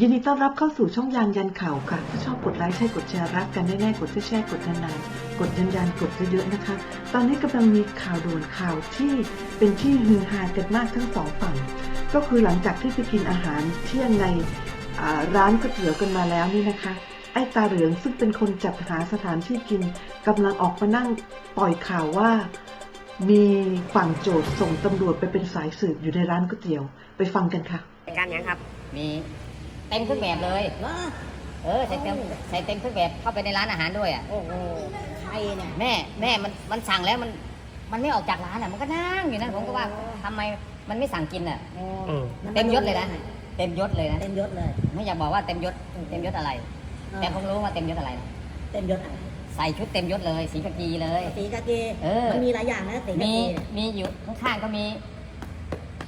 ยินดีต้อนรับเข้าสู่ช่องยานยันข่าวค่ะ ถ้าชอบกดไลค์ใช่กดแชร์รักกันแน่ๆกดแชร์กดนานๆกดยันยันกดเยอะๆนะคะ ตอนนี้กำลังมีข่าวด่วนข่าวที่เป็นที่ฮือฮากันมากทั้งสองฝั่ง ก็คือหลังจากที่ไปกินอาหารเที่ยงในร้านก๋วยเตี๋ยวกันมาแล้วนี่นะคะ ไอ้ตาเหลืองซึ่งเป็นคนจัดหาสถานที่กินกำลังออกมานั่งปล่อยข่าวว่ามีฝั่งโจทย์ส่งตำรวจไปเป็นสายสืบอยู่ในร้านก๋วยเตี๋ยว ไปฟังกันค่ะรายการยังครับ มี เต็มเครื่องแบบเลยเหรอเออใส่เต็มใส่เต็มเครื่องแบบเข้าไปในร้านอาหารด้วยอะ โอ้โหใครเนี่ย แม่แม่มันมันสั่งแล้วมันมันไม่ออกจากร้านอะมันก็นั่งอยู่นะผมก็ว่าทำไมมันไม่สั่งกินอะโอ้อืมนเต็มยศเลยนะเต็มยศเลยนะเต็มยศเลยไม่อยากบอกว่าเต็มยศเต็มยศอะไร แต่ผมรู้ว่าเต็มยศอะไรนะเต็มยศอะใส่ชุดเต็มยศเลย สีกากีเลย สีกากีเออ มันมีหลายอย่างนะสีกามีกีมีอยู่ข้างๆก็มี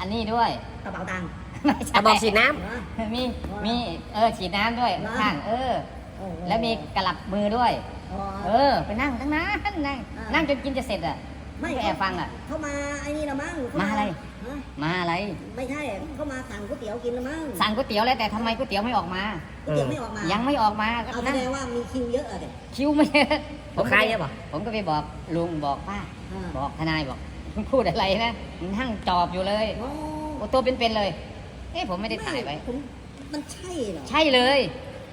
อันนี้ด้วยกระเป๋าตังค์ไม่ กใช่ระบอกฉีดน้เหรอมีมีเออฉีดน้ำด้วยเหรอข้างๆเออโอ้โหแล้วมีกระหลับมือด้วยอ๋อเออ ไปนั่งตั้งนานนั่งอ่านั่นั่งจนกินจะเสร็จอะไม่ก็แอบฟังอะ เข้ามาไอ้นี่ละมั้งเข้มาอะไร ฮะมาอะไร ไม่ใช่เข้ามาสั่งก๋วยเตี๋ยวกินละมั้งสั่งก๋วยเตี๋ยวแล้วแต่ทำไมก๋วยเตี๋ยวไม่ออกมา ก๋วยเตี๋ยวไม่ออกมายังไม่ออกมาก็เอาแสนั่งดงว่ามีคิวเยอะอะเด็ก คิวไม่เยอะำลูกค้าเยอะป่ะผมก็ไปบอกลุงบอกป้า อ่า บอกทนายบอกมึงพูดอะไรนะมึงนั่งจอบอยู่เลยโอ้โอ้ตัวเป็นๆเลย เอ๊ะผมไม่ได้ถ่ายไว้ ผมมันใช่เหรอใช่เลย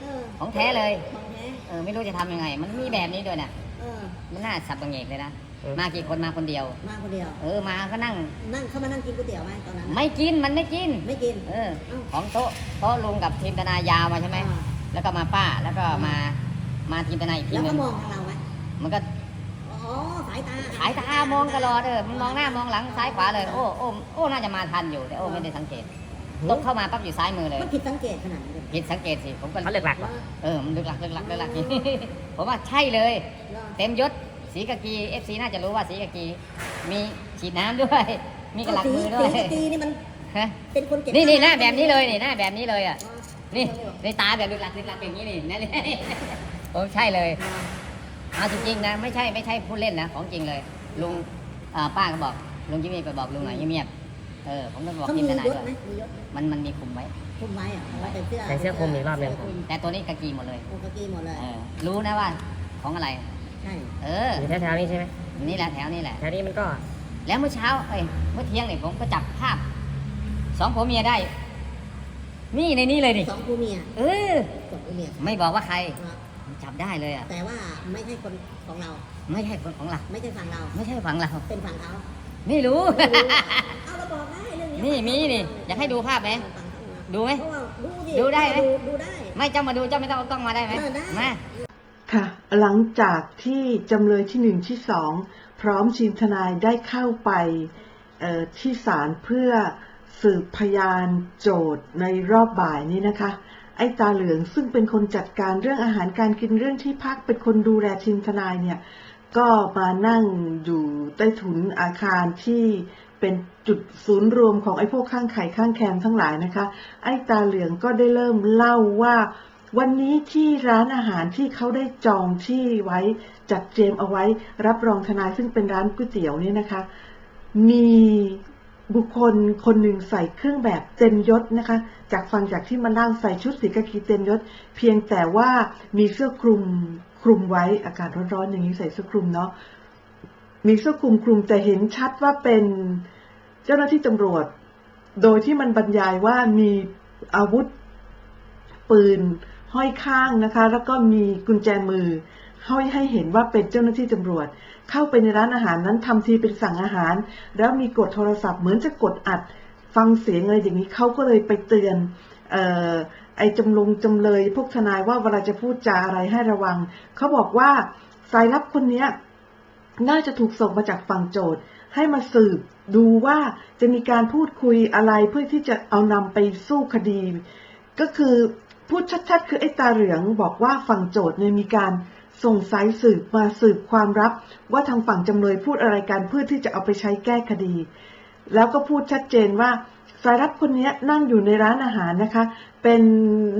เออของแท้เลย ของแท้เออไม่รู้จะทำยังไง มันมีแบบนี้ด้วยนะเออ มันน่าสับตังเงกเลยนะ เออ มากี่คนมาคนเดียว มาคนเดียว เออมาก็นั่ง นั่งเข้ามานั่งกินก๋วยเตี๋ยวไหมตอนนั้นไม่กินมันไม่กิน ไม่กิน เออ เอ้าของโต๊ะโต๊ะลุงกับทีมทนายยาวมาใช่ไหม อ่า แล้วก็มาป้าแล้วก็มามาทีมทนายอีกทีแล้วหนึก็งมองทางเราไหมมันก็อ๋อสายตาสายตามองตลอดเออมันมองหน้ามองหลังซ้ายขวาเลย โอ้โอ้โอ้น่าจะมาทันอยู่แต่โอ้ไม่ได้สังเกต โต๊ะเข้ามาปั๊บอยู่ซ้ายมือเลยมันผิดสังเกตขนาดนี้เลยผิดสังเกตสิผมก็เขาเลือกหลักป่ะเออมันลึกหลักลึกหลักลึกหลัก ผมว่าใช่เลยเหรอเต็มยศสีกากีเอฟซีน่าจะรู้ว่าสีกากี มีฉีดน้ำด้วย มีกระหลักมือด้วยสีกากีนี่มันฮะเป็นคนเก็บนี่นี่หค่น้าแบบนี้เลยนี่หน้าแบบนี้เลยอะอ๋อนี่ในตาแบบลึกหลักลึกหลักอย่างนี้นี่นั่นเลยผมใช่เลยเอาจริงๆนะไม่ใช่ไม่ใช่พูดเล่นนะของจริงเลยลุงอ่าป้าก็บอกลุงจิมมี่ไปบอกลุงหน่อยเงียบๆ เออผมก็บอกเขาทีมีมทนายยศด้วยไหมมียศไหมมันมันมีคุมไว้ คุมไว้อะเอาไว้ใส่เสื้อใส่เสื้อคลุมอีกรอบหนึ่งเสื้คลุมแต่ตัวนี้กากีหมดเลยโอ้กากีหมดเลย เออรู้นะว่าของอะไร ใช่เออ อยู่แถวๆนี้ใช่ไหมนี่แหละแถวนี้แหละ แถวนี้มันก็แล้วเมื่อเช้าเอ้ยเมื่อเที่ยงเนี่ยผมก็จับภาพสองผัวเมียได้ นี่ในนี้เลยดิสองผัวเมียเออ สองผัวเมียไม่บอกว่าใครนะจับได้เลยอะแต่ว่าไม่ใช่คนของเรา ไม่ใช่คนของเราไม่ใช่ฝั่งเรา ไม่ใช่ฝั่งเรา เป็นฝั่งเขา ไม่รู้ไม่รู้อะเอาเราบอกได้เรื่องนี้นี่มีนี่อยากให้ดูภาพไหมฝั่งเขานะดูไหม เพราะว่าดูดิดูได้ไหม ดูได้ ไม่เจ้ามาดูเจ้าไม่ต้องเอากล้องมาได้ไหมเออได้ มาค่ะ หลังจากที่จำเลยที่หนึ่งที่สองพร้อมทีมทนายได้เข้าไปเอ่อที่ศาลเพื่อสืบพยานโจทย์ในรอบบ่ายนี้นะคะ ไอ้ตาเหลืองซึ่งเป็นคนจัดการเรื่องอาหารการกินเรื่องที่พักเป็นคนดูแลทีมทนายเนี่ย ก็มานั่งอยู่ใต้ถุนอาคารที่เป็นจุดศูนย์รวมของไอ้พวกข้างไข่ข้างแคมทั้งหลายนะคะ ไอ้ตาเหลืองก็ได้เริ่มเล่าว่าวันนี้ที่ร้านอาหารที่เขาได้จองที่ไว้จัดเตรียมเอาไว้รับรองทนายซึ่งเป็นร้านก๋วยเตี๋ยวเนี่ยนะคะ มีบุคคลคนหนึ่งใส่เครื่องแบบเต็มยศนะคะ จากฟังจากที่มาเล่าใส่ชุดสีกากีเต็มยศ เพียงแต่ว่ามีเสื้อคลุมคลุมไว้อากาศร้อนๆอย่างนี้ใส่เสื้อคลุมเนาะมีเสื้อคลุมคลุมแต่เห็นชัดว่าเป็นเจ้าหน้าที่ตำรวจ โดยที่มันบรรยายว่ามีอาวุธปืนห้อยข้างนะคะ แล้วก็มีกุญแจมือห้อยให้เห็นว่าเป็นเจ้าหน้าที่ตำรวจ เข้าไปในร้านอาหารนั้นทำทีเป็นสั่งอาหาร แล้วมีกดโทรศัพท์เหมือนจะกดอัดฟังเสียงอะไรอย่างนี้เขาก็เลยไปเตือนเอ ไอ้จำลงจำเลย พวกทนายว่าเวลาจะพูดจาอะไรให้ระวัง เขาบอกว่าสายลับคนเนี้ยน่าจะถูกส่งมาจากฝั่งโจทย์ ให้มาสืบดูว่าจะมีการพูดคุยอะไรเพื่อที่จะเอานำไปสู้คดี ก็คือพูดชัดๆ คือไอ้ตาเหลืองบอกว่าฝั่งโจทย์เนี่ยมีการส่งสายสืบมาสืบความลับ ว่าทางฝั่งจำเลยพูดอะไรกันเพื่อที่จะเอาไปใช้แก้คดี แล้วก็พูดชัดเจนว่าสายลับคนนี้นั่งอยู่ในร้านอาหารนะคะ เป็น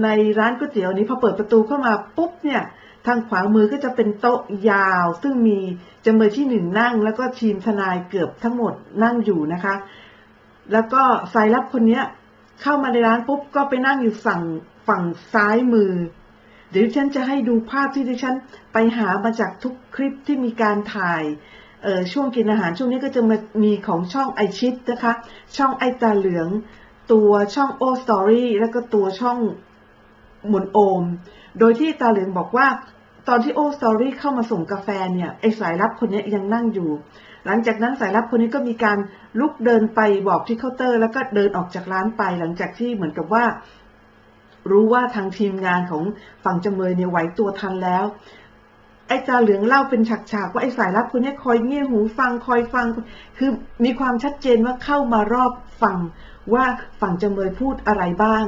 ในร้านก๋วยเตี๋ยวนี้พอเปิดประตูเข้ามาปุ๊บเนี่ยทางขวามือก็จะเป็นโต๊ะยาว ซึ่งมีจำเลยที่หนึ่งนั่ง แล้วก็ทีมทนายเกือบทั้งหมดนั่งอยู่นะคะ แล้วก็สายลับคนนี้เข้ามาในร้านปุ๊บก็ไปนั่งอยู่ฝั่งฝั่งซ้ายมือ เดี๋ยวฉันจะให้ดูภาพที่ดิฉันไปหามาจากทุกคลิปที่มีการถ่าย ช่วงกินอาหารช่วงนี้ก็จะมามีของช่องไอชิดนะคะ ช่องไอตาเหลือง ตัวช่องโอสตอรี่แล้วก็ตัวช่องหมุนโอม โดยที่ตาเหลืองบอกว่าตอนที่โอสตอรี่เข้ามาส่งกาแฟเนี่ยไอสายลับคนนี้ยังนั่งอยู่ หลังจากนั้นสายลับคนนี้ก็มีการลุกเดินไปบอกที่เคาน์เตอร์ แล้วก็เดินออกจากร้านไป หลังจากที่เหมือนกับว่า รู้ว่าทางทีมงานของฝั่งจำเลยเนี่ยไหวตัวทันแล้ว ไอ้ตาเหลืองเล่าเป็นฉากๆว่าไอ้สายลับคนนี้คอยเงี่ยหูฟังคอยฟัง คือมีความชัดเจนว่าเข้ามารอบฟังว่าฝั่งจำเลยพูดอะไรบ้าง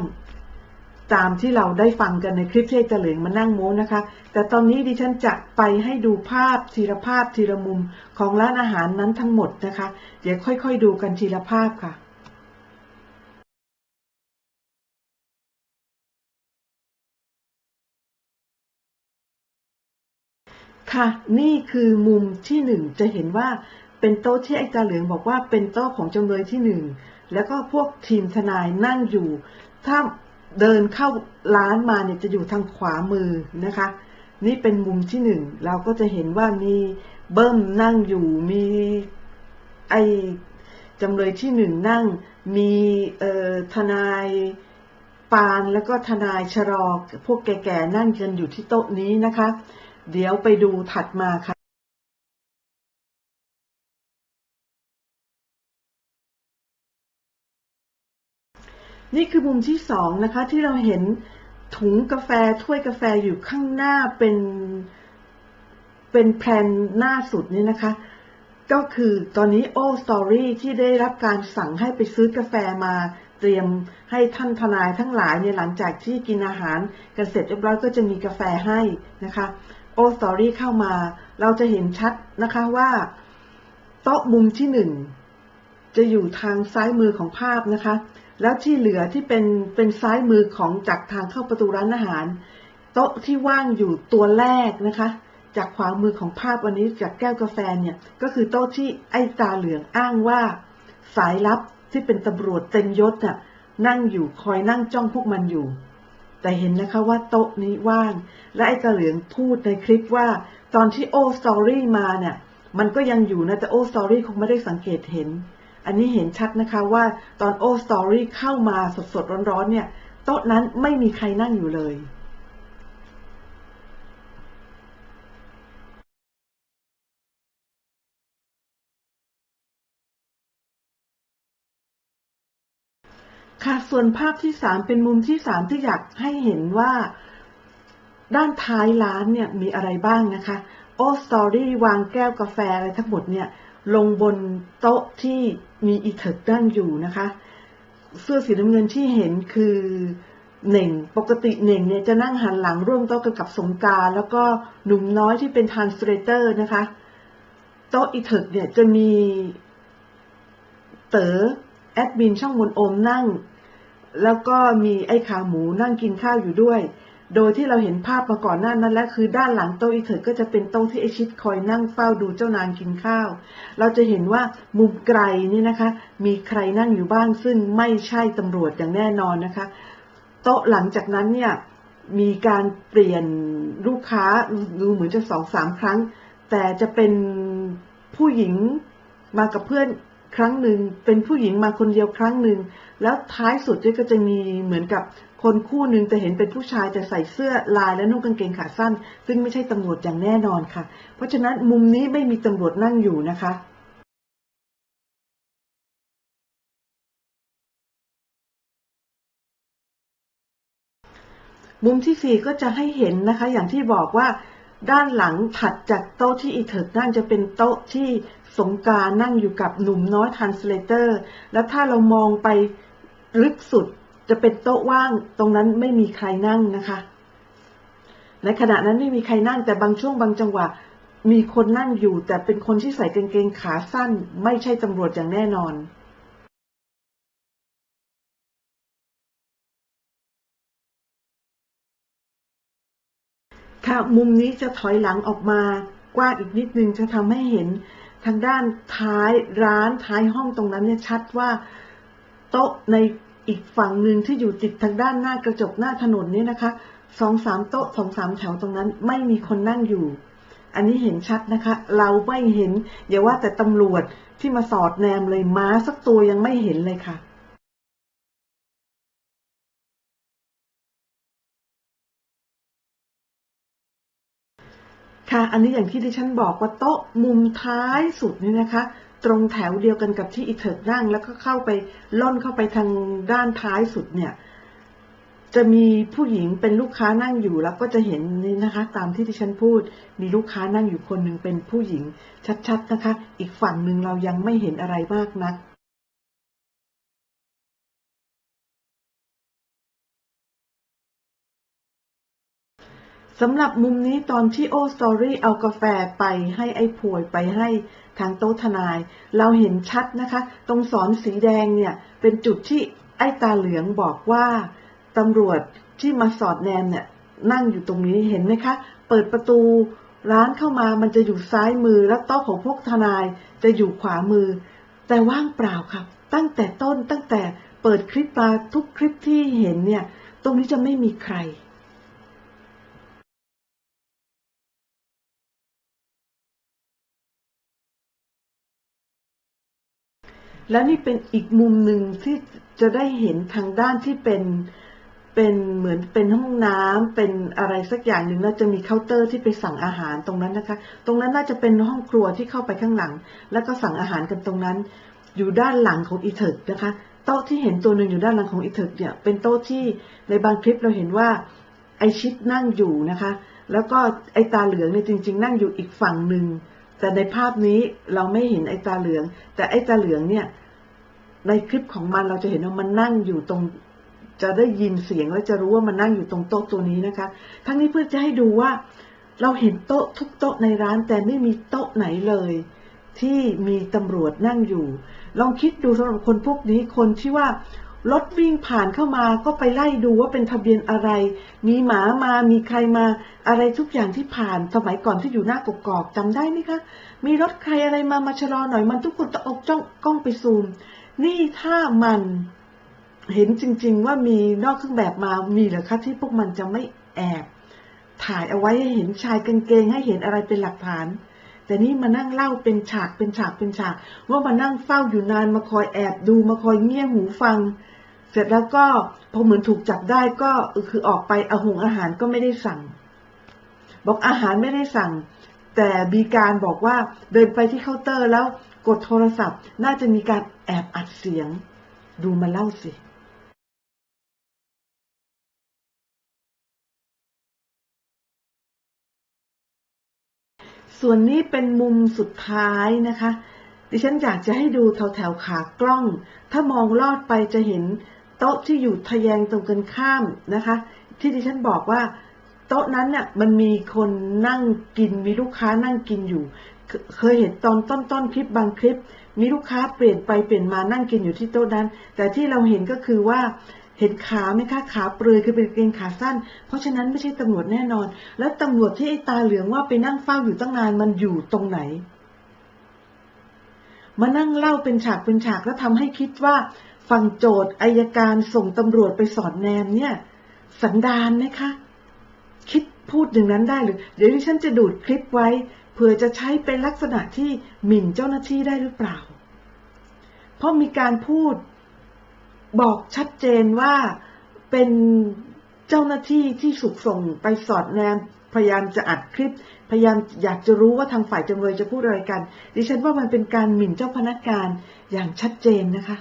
ตามที่เราได้ฟังกันในคลิปที่ไอ้ตาเหลืองมานั่งโม้นะคะ แต่ตอนนี้ดิฉันจะไปให้ดูภาพทีละภาพทีละมุมของร้านอาหารนั้นทั้งหมดนะคะ เดี๋ยวค่อยๆดูกันทีละภาพค่ะ ค่ะ นี่คือมุมที่หนึ่งจะเห็นว่าเป็นโต๊ะที่ไอ้ตาเหลืองบอกว่าเป็นโต๊ะของจำเลยที่หนึ่งแล้วก็พวกทีมทนายนั่งอยู่ ถ้าเดินเข้าร้านมาเนี่ยจะอยู่ทางขวามือนะคะ นี่เป็นมุมที่หนึ่งเราก็จะเห็นว่ามีเบิ้มนั่งอยู่มีไอจำเลยที่หนึ่งนั่งมีเออทนายปานแล้วก็ทนายชรอพวกแก่ๆนั่งกันอยู่ที่โต๊ะนี้นะคะ เดี๋ยวไปดูถัดมาค่ะนี่คือมุมที่สองนะคะที่เราเห็นถุงกาแฟถ้วยกาแฟอยู่ข้างหน้าเป็นเป็นแพลนหน้าสุดนี่นะคะ ก็คือตอนนี้โอสตอรี่ที่ได้รับการสั่งให้ไปซื้อกาแฟมาเตรียมให้ท่านทนายทั้งหลายเนี่ยหลังจากที่กินอาหารกันเสร็จเรียบร้อยก็จะมีกาแฟให้นะคะ โอสตอรี่เข้ามา เราจะเห็นชัดนะคะว่าโต๊ะมุมที่หนึ่งจะอยู่ทางซ้ายมือของภาพนะคะ แล้วที่เหลือที่เป็นเป็นซ้ายมือของจากทางเข้าประตูร้านอาหาร โต๊ะที่ว่างอยู่ตัวแรกนะคะ จากขวามือของภาพวันนี้จากแก้วกาแฟเนี่ยก็คือโต๊ะที่ไอ้ตาเหลืองอ้างว่า สายลับที่เป็นตำรวจเต็มยศน่ะนั่งอยู่คอยนั่งจ้องพวกมันอยู่ แต่เห็นนะคะว่าโต๊ะนี้ว่าง และไอ้ตาเหลืองพูดในคลิปว่า ตอนที่โอสตอรี่มาเนี่ย มันก็ยังอยู่นะแต่โอสตอรี่คงไม่ได้สังเกตเห็น อันนี้เห็นชัดนะคะว่าตอนโอสตอรี่เข้ามาสดๆร้อนๆเนี่ย โต๊ะนั้นไม่มีใครนั่งอยู่เลย ค่ะ ส่วนภาพที่สามเป็นมุมที่สามที่อยากให้เห็นว่าด้านท้ายร้านเนี่ยมีอะไรบ้างนะคะ โอสตอรี่วางแก้วกาแฟอะไรทั้งหมดเนี่ยลงบนโต๊ะที่มีอีเถิดนั่งอยู่นะคะ เสื้อสีน้ำเงินที่เห็นคือเหน่งปกติเหน่งเนี่ยจะนั่งหันหลังร่วมโต๊ะกันกับสงการแล้วก็หนุ่มน้อยที่เป็นทานสเลเตอร์นะคะ โต๊ะอีเถิดเนี่ยจะมีเต๋อ อดมินช่องมนโอมนั่ง แล้วก็มีไอ้ขาหมูนั่งกินข้าวอยู่ด้วย โดยที่เราเห็นภาพมาก่อนหน้านั้นแล้วคือด้านหลังโต๊ะอีเถิดก็จะเป็นโต๊ะที่ไอชิดคอยนั่งเฝ้าดูเจ้านางกินข้าว เราจะเห็นว่ามุมไกลนี่นะคะ มีใครนั่งอยู่บ้างซึ่งไม่ใช่ตำรวจอย่างแน่นอนนะคะ โต๊ะหลังจากนั้นเนี่ยมีการเปลี่ยนลูกค้าดูเหมือนจะสองสามครั้ง แต่จะเป็นผู้หญิงมากับเพื่อน ครั้งหนึ่งเป็นผู้หญิงมาคนเดียวครั้งหนึ่งแล้วท้ายสุดเนี่ยก็จะมีเหมือนกับคนคู่หนึ่งแต่เห็นเป็นผู้ชายแต่ใส่เสื้อลายและนุ่งกางเกงขาสั้น ซึ่งไม่ใช่ตำรวจอย่างแน่นอนค่ะ เพราะฉะนั้นมุมนี้ไม่มีตำรวจนั่งอยู่นะคะมุมที่สี่ก็จะให้เห็นนะคะ อย่างที่บอกว่า ด้านหลังถัดจากโต๊ะที่อีเถิดนั่งจะเป็นโต๊ะที่ สงการนั่งอยู่กับหนุ่มน้อยทันสเลเตอร์ แล้วถ้าเรามองไปลึกสุดจะเป็นโต๊ะว่างตรงนั้นไม่มีใครนั่งนะคะ ในขณะนั้นไม่มีใครนั่งแต่บางช่วงบางจังหวะ มีคนนั่งอยู่ แต่เป็นคนที่ใส่กางเกงขาสั้น ไม่ใช่ตำรวจอย่างแน่นอนค่ะมุมนี้จะถอยหลังออกมากว้างอีกนิดนึงจะทำให้เห็น ทางด้านท้ายร้านท้ายห้องตรงนั้นเนี่ยชัดว่าโต๊ะในอีกฝั่งหนึ่งที่อยู่ติดทางด้านหน้ากระจกหน้าถนนเนี่ยนะคะสองสามโต๊ะสองสามแถวตรงนั้น ไม่มีคนนั่งอยู่ อันนี้เห็นชัดนะคะ เราไม่เห็นอย่าว่าแต่ตำรวจที่มาสอดแนมเลยม้าสักตัวยังไม่เห็นเลยค่ะ ค่ะ อันนี้อย่างที่ดิฉันบอกว่าโต๊ะมุมท้ายสุดนี่นะคะ ตรงแถวเดียวกันกับที่อีเถิกนั่ง แล้วก็เข้าไปล่อนเข้าไปทางด้านท้ายสุดเนี่ย จะมีผู้หญิงเป็นลูกค้านั่งอยู่แล้วก็จะเห็นนี่นะคะ ตามที่ดิฉันพูด มีลูกค้านั่งอยู่คนหนึ่งเป็นผู้หญิงชัดๆนะคะ อีกฝั่งหนึ่งเรายังไม่เห็นอะไรมากนัก สำหรับมุมนี้ตอนที่โอสตอรี่เอากาแฟไปให้ไอ้พวยไปให้ทางโต๊ะทนาย เราเห็นชัดนะคะ ตรงสอนสีแดงเนี่ย เป็นจุดที่ไอ้ตาเหลืองบอกว่าตำรวจที่มาสอดแนมเนี่ย นั่งอยู่ตรงนี้เห็นไหมคะ เปิดประตูร้านเข้ามามันจะอยู่ซ้ายมือ แล้วโต๊ะของพวกทนายจะอยู่ขวามือ แต่ว่างเปล่าครับ ตั้งแต่ต้นตั้งแต่เปิดคลิปมาทุกคลิปที่เห็นเนี่ย ตรงนี้จะไม่มีใคร แล้วนี่เป็นอีกมุมหนึ่งที่จะได้เห็นทางด้านที่เป็นเป็นเหมือนเป็นห้องน้ำเป็นอะไรสักอย่างหนึ่งแล้วจะมีเคาน์เตอร์ที่ไปสั่งอาหารตรงนั้นนะคะ ตรงนั้นน่าจะเป็นห้องครัวที่เข้าไปข้างหลัง แล้วก็สั่งอาหารกันตรงนั้น อยู่ด้านหลังของอีเถิกนะคะโต๊ะที่เห็นตัวหนึ่งอยู่ด้านหลังของอีเถิกเนี่ยเป็นโต๊ะที่ในบางคลิปเราเห็นว่าไอชิดนั่งอยู่นะคะ แล้วก็ไอตาเหลืองเนี่ยจริง ๆ นั่งอยู่อีกฝั่งหนึ่ง แต่ในภาพนี้เราไม่เห็นไอ้ตาเหลือง แต่ไอ้ตาเหลืองเนี่ย ในคลิปของมันเราจะเห็นว่ามันนั่งอยู่ตรง จะได้ยินเสียงและจะรู้ว่ามันนั่งอยู่ตรงโต๊ะตัวนี้นะคะ ทั้งนี้เพื่อจะให้ดูว่า เราเห็นโต๊ะทุกโต๊ะในร้าน แต่ไม่มีโต๊ะไหนเลย ที่มีตำรวจนั่งอยู่ ลองคิดดูสำหรับคนพวกนี้คนที่ว่า รถวิ่งผ่านเข้ามาก็ไปไล่ดูว่าเป็นทะเบียนอะไร มีหมามา มีใครมา อะไรทุกอย่างที่ผ่านสมัยก่อนที่อยู่หน้ากกอกจำได้ไหมคะ มีรถใครอะไรมามาชะลอหน่อยมันทุกคนตะอกจ้องกล้องไปซูม นี่ถ้ามันเห็นจริง ๆ ว่ามีนอกเครื่องแบบมา มีเหรือคะที่พวกมันจะไม่แอบ ถ่ายเอาไว้ให้เห็นชายกางเกงให้เห็นอะไรเป็นหลักฐาน แต่นี่มานั่งเล่าเป็นฉากเป็นฉากเป็นฉาก ว่ามานั่งเฝ้าอยู่นานมาคอยแอบดูมาคอยเงี่ยหูฟัง เสร็จแล้วก็พอเหมือนถูกจับได้ก็คือออกไปอาหงอาหารก็ไม่ได้สั่ง บอกอาหารไม่ได้สั่ง แต่มีการบอกว่าเดินไปที่เคาน์เตอร์แล้วกดโทรศัพท์ น่าจะมีการแอบอัดเสียง ดูมาเล่าสิ ส่วนนี้เป็นมุมสุดท้ายนะคะ ดิฉันอยากจะให้ดูแถวแถวๆขากล้อง ถ้ามองลอดไปจะเห็นโต๊ะที่อยู่ทะแยงตรงกันข้ามนะคะ ที่ดิฉันบอกว่า โต๊ะนั้นเนี่ยมันมีคนนั่งกินมีลูกค้านั่งกินอยู่เคเคยเห็นตอนต้นๆคลิปบางคลิป มีลูกค้าเปลี่ยนไปเปลี่ยนมานั่งกินอยู่ที่โต๊ะนั้น แต่ที่เราเห็นก็คือว่า เห็นขาไหมคะขาเปลือยคือเป็นเกงขาสั้น เพราะฉะนั้นไม่ใช่ตำรวจแน่นอน แล้วตำรวจที่ไอ้ตาเหลืองว่าไปนั่งเฝ้าอยู่ตั้งนานมันอยู่ตรงไหน มานั่งเล่าเป็นฉากเป็นฉากแล้วทำให้คิดว่าฝั่งโจทย์อายการส่งตำรวจไปสอดแนมเนี่ย สันดานไหมคะ คิดพูดอย่างนั้นได้หรือ เดี๋ยวดิฉันจะดูดคลิปไว้เผื่อจะใช้เป็นลักษณะที่หมิ่นเจ้าหน้าที่ได้หรือเปล่า เพราะมีการพูด บอกชัดเจนว่าเป็นเจ้าหน้าที่ที่สุกส่งไปสอดแนมพยายามจะอัดคลิป พยายามอยากจะรู้ว่าทางฝ่ายจำเลยจะพูดอะไรกัน ดิฉันว่ามันเป็นการหมิ่นเจ้าพนักงานอย่างชัดเจนนะคะ